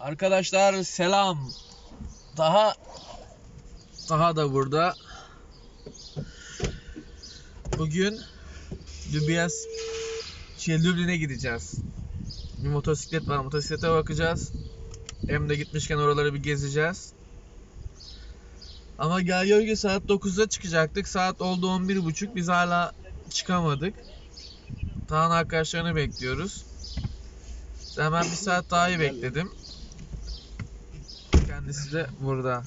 Arkadaşlar selam. Daha daha da burada. Bugün Lübiyas şey Lüblin'e gideceğiz. Bir motosiklet var. Motosiklete bakacağız. Hem de gitmişken oraları bir gezeceğiz. Ama ki saat 9'da çıkacaktık. Saat oldu 11.30. Biz hala çıkamadık. Tağ'ın arkadaşlarını bekliyoruz. Hemen bir saat daha iyi bekledim. Kendisi de burada.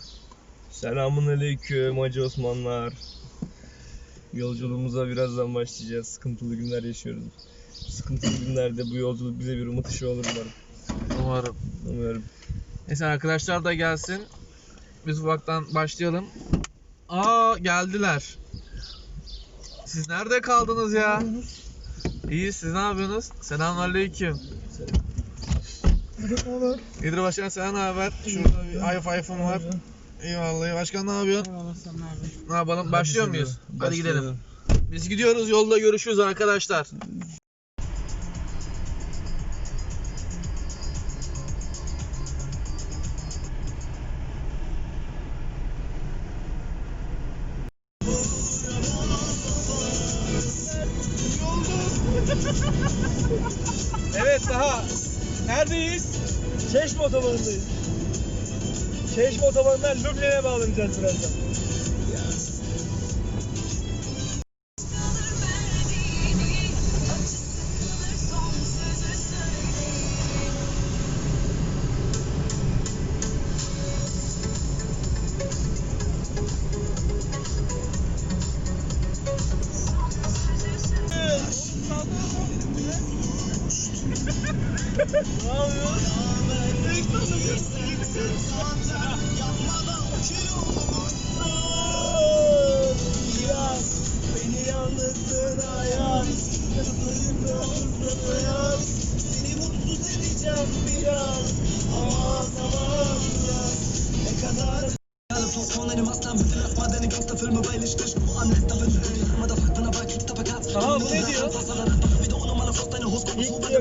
Selamun aleyküm Hacı Osmanlar. Yolculuğumuza birazdan başlayacağız. Sıkıntılı günler yaşıyoruz. Sıkıntılı günlerde bu yolculuk bize bir umut ışığı olur umarım. Umarım. Umuyorum. Neyse arkadaşlar da gelsin. Biz ufaktan başlayalım. Aa geldiler. Siz nerede kaldınız ya? İyi siz ne yapıyorsunuz? Selamünaleyküm. İdris Başkan sen ne haber? Şurada bir high five'ım var. Eyvallah. Başkan ne yapıyorsun? Ne yapalım? Başlıyor muyuz? Hadi gidelim. Biz gidiyoruz. Yolda görüşürüz arkadaşlar. Evet daha. Neredeyiz? Çeşme otobanındayız. Çeşme otobanından Lübnan'e bağlanacağız birazdan.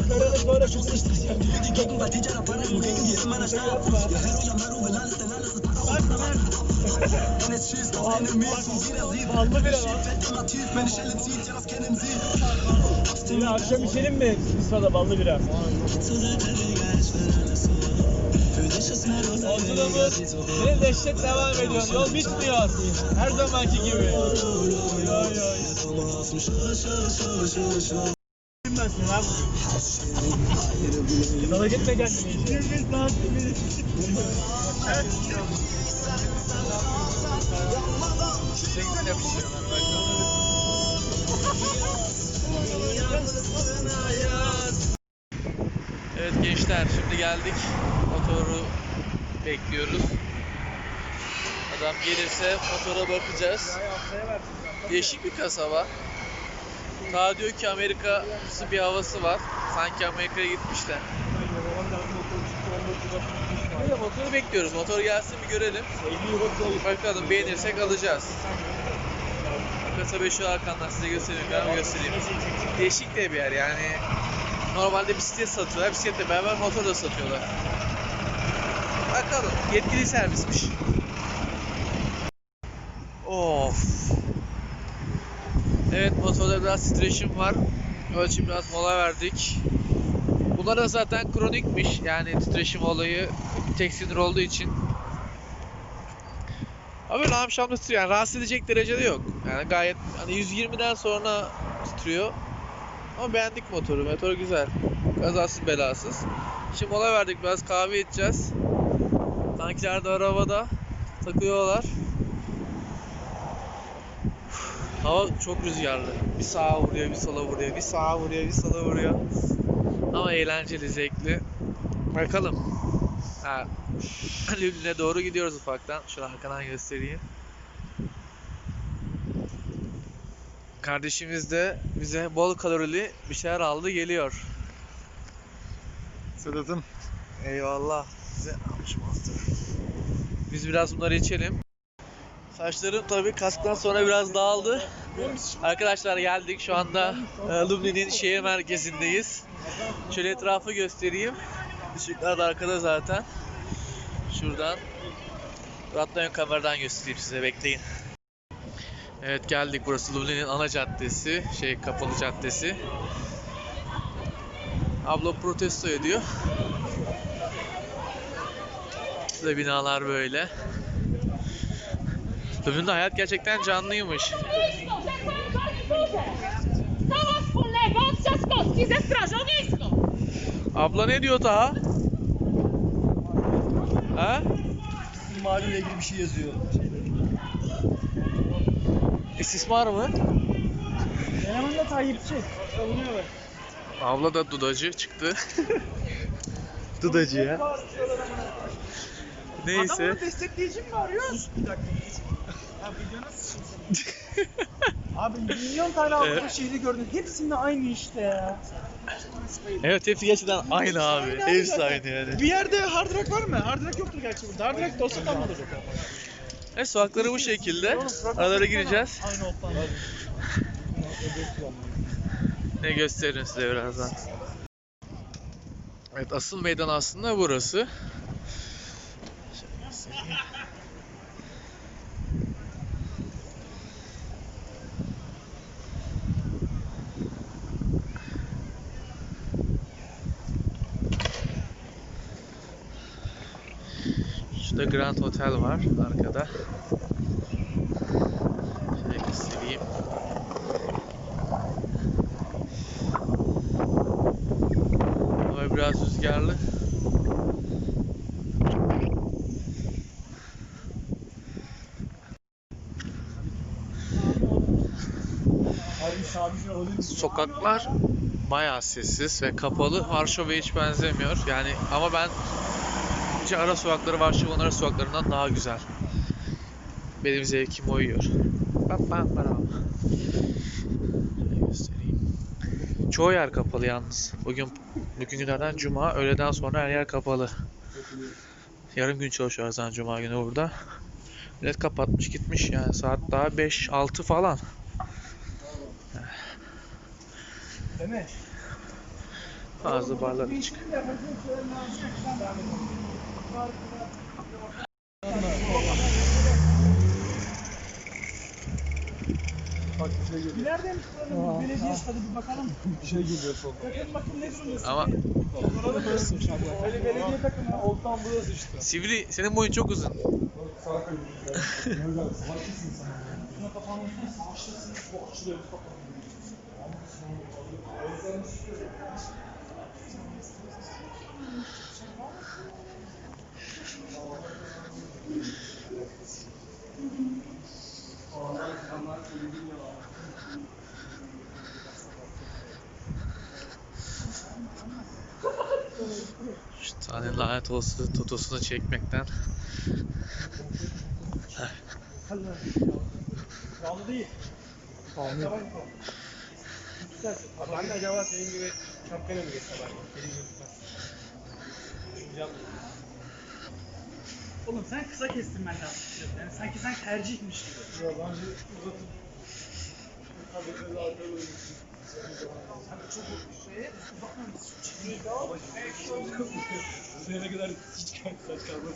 Sie. Şimdi akşam içelim mi? Bir sırada ballı bira. Yolculuğumuz bir dehşet devam ediyor. Yol bitmiyor. Her zamanki gibi. Oy, oy, oy. Bilmezsin lan. Yola gitme kendini. Bir saat Bize güzel yapıştırıyorlar. Evet gençler şimdi geldik. Motoru bekliyoruz. Adam gelirse motora bakacağız. Değişik bir kasaba. Ta diyor ki Amerika'sı bir havası var. Sanki Amerika'ya gitmişler. Öyle motoru bekliyoruz. Motor gelsin bir görelim. Bakalım beğenirsek alacağız. Kasabayı şu arkandan size göstereyim. Ben göstereyim. Değişik de bir yer yani. Normalde bisiklet satıyorlar. Bisikletle beraber motor da satıyorlar. Bakalım. Yetkili servismiş. Of. Evet motorda biraz titreşim var. İçin biraz mola verdik. Bunlar da zaten kronikmiş yani titreşim olayı tek sinir olduğu için. Ama böyle amşamda titriyor yani rahatsız edecek derecede yok. Yani gayet hani 120'den sonra titriyor. Ama beğendik motoru. Motor güzel. Kazasız belasız. Şimdi mola verdik biraz kahve içeceğiz. Tankiler de arabada takıyorlar. Hava çok rüzgarlı. Bir sağa vuruyor, bir sola vuruyor, bir sağa vuruyor, bir sola vuruyor. Ama eğlenceli, zevkli. Bakalım. Ha, Lübnan'e doğru gidiyoruz ufaktan. Şu arkadan göstereyim. Kardeşimiz de bize bol kalorili bir şeyler aldı geliyor. Sedat'ım. Eyvallah. Bize almış monster. Biz biraz bunları içelim. Saçlarım tabii kasktan sonra biraz dağıldı. Arkadaşlar geldik şu anda e, Lublin'in şehir merkezindeyiz. Şöyle etrafı göstereyim. Işıklar da arkada zaten. Şuradan Hatta ön kameradan göstereyim size bekleyin. Evet geldik burası Lublin'in ana caddesi. Şey kapalı caddesi. Abla protesto ediyor. Şurada binalar böyle. Lublin'de hayat gerçekten canlıymış. Abla ne diyor daha? Ha? İmarıyla ilgili bir şey yazıyor. İstismar mı? Eleman da bak. Abla da dudacı çıktı. dudacı ya. Neyse. destekleyici mi arıyor? Sus bir dakika. Abi milyon tane Avrupa Evet. şehri gördün. Hepsinde aynı işte ya. Evet hepsi gerçekten aynı abi. Aynı Hepsi zaten. aynı yani. Bir yerde hard rock var mı? Hard rock yoktur gerçi burada. Hard rock da olsa kalmadı. Evet sokakları bu şekilde. Aralara gireceğiz. Aynı ottan. Ne gösteririm size birazdan. Evet asıl meydan aslında burası. Grand Hotel var arkada. Şöyle göstereyim. Hava biraz rüzgarlı. Sokaklar bayağı sessiz ve kapalı. Varşova hiç benzemiyor. Yani ama ben bence ara sokakları Varşova'nın ara sokaklarından daha güzel. Benim zevkime uyuyor. Bak bak bak. Çoğu yer kapalı yalnız. Bugün bugün günlerden cuma, öğleden sonra her yer kapalı. Yarım gün çalışıyoruz zaten cuma günü burada. Millet kapatmış gitmiş yani saat daha 5-6 falan. Mi? Bazı barlar açık. Bak bir şey geliyor. Neredeymiş buranın belediye stadı bir bakalım. Bir şey geliyor solda. Bakın bakın ne sunuyorsun? Ama Orada burası inşallah. Böyle belediye takımı. Oltan burası işte. Sivri senin boyun çok uzun. Şu tane lanet olası totosunu çekmekten. Pahalı değil. Ben de acaba senin gibi şapkayla mı geçsem abi? Benim. Oğlum sen kısa kestirmen lazım. Yani sanki sen tercihmiş gibi. Ya bence uzatıp Tabii öyle arkaya böyle Sene kadar hiç saç kalmaz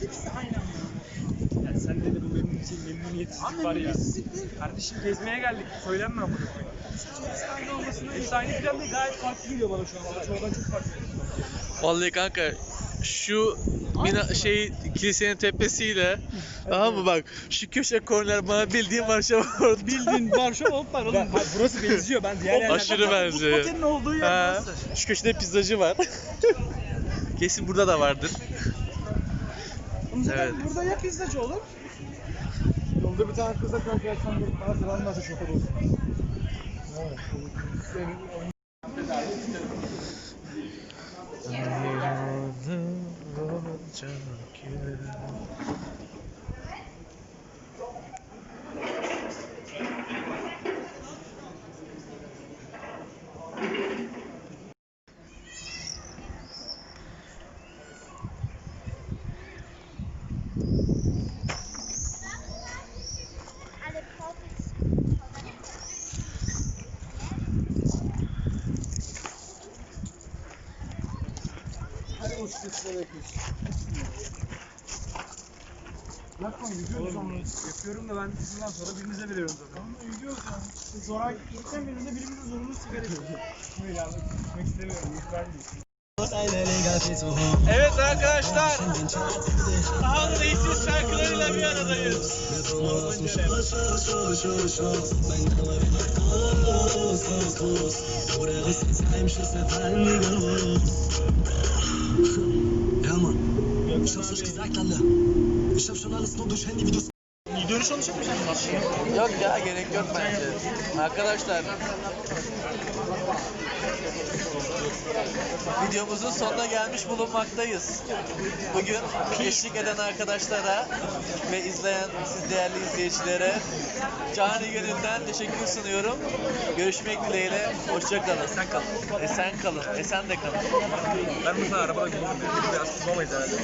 Hepsi aynı ama. Yani sen de bu benim için memnuniyetsizlik var ya. Kardeşim gezmeye geldik. Söylenme ama. Hepsi olmasına aynı plan değil. Gayet farklı geliyor bana şu an. Çoğundan çok farklı. Vallahi kanka şu bina şey kilisenin tepesiyle tamam mı bak şu köşe korner bana bildiğin Varşova orada. Bildiğin Varşova olup var oğlum. burası benziyor. Ben diğer yerlerden... Aşırı benziyor. Bu otelin olduğu yer Ha, burası. şu köşede pizzacı var. Kesin burada da vardır. Oğlum zaten Evet. Burada ya pizzacı olur. Yolda bir tane kızla karşılaşsam görüp bana sıranmazsa şoför olsun. German kill. Bakma gidiyoruz onu. Yapıyorum da ben bundan sonra birinize veriyorum zaten. Ama gidiyoruz yani. İşte Zora gitsen birinde birimize zorunlu sigara içiyoruz. Böyle abi. Gitmek istemiyorum. İkbal değil. Evet arkadaşlar. Kaan Reis'in şarkılarıyla bir aradayız. Ja, Mann. Ich hab's euch gesagt, alle. Ich hab schon alles nur durch Handyvideos Dönüş olacak mı sen? Yok ya gerek yok bence. Arkadaşlar videomuzun sonuna gelmiş bulunmaktayız. Bugün eşlik eden arkadaşlara ve izleyen siz değerli izleyicilere canı gönülden teşekkür sunuyorum. Görüşmek dileğiyle. Hoşçakalın. Esen kalın. Esen kalın. Esen de kalın. Ben mesela arabada gidiyorum. Biraz susamayız herhalde.